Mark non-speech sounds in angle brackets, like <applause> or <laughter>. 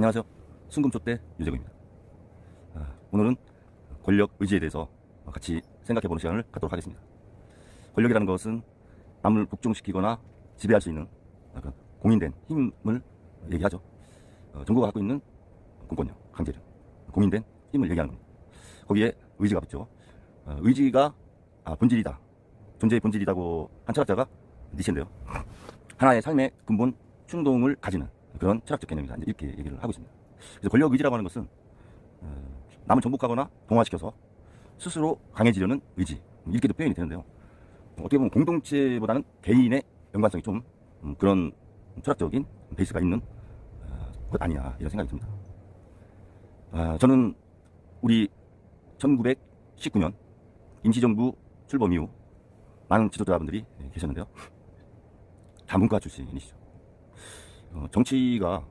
안녕하세요. 순금초대 유재구입니다. 아, 오늘은 권력 의지에 대해서 같이 생각해 보는 시간을 갖도록 하겠습니다. 권력이라는 것은 남을 복종시키거나 지배할 수 있는 공인된 힘을 얘기하죠. 어, 정부가 갖고 있는 공권력, 강제력, 공인된 힘을 얘기하는 겁니다. 거기에 의지가 붙죠. 어, 의지가 아, 본질이다. 존재의 본질이라고 한 철학자가 니체인데요. 하나의 삶의 근본 충동을 가지는 그런 철학적 개념이다. 이렇게 얘기를 하고 있습니다. 그래서 권력 의지라고 하는 것은 어, 남을 정복하거나 동화시켜서 스스로 강해지려는 의지 이렇게도 표현이 되는데요. 어떻게 보면 공동체보다는 개인의 연관성이 좀 음, 그런 철학적인 베이스가 있는 어, 것 아니냐 이런 생각이 듭니다. 아, 저는 우리 1919년 임시정부 출범 이후 많은 지도자분들이 계셨는데요. <laughs> 다 문과 출신이시죠. 어, 정치가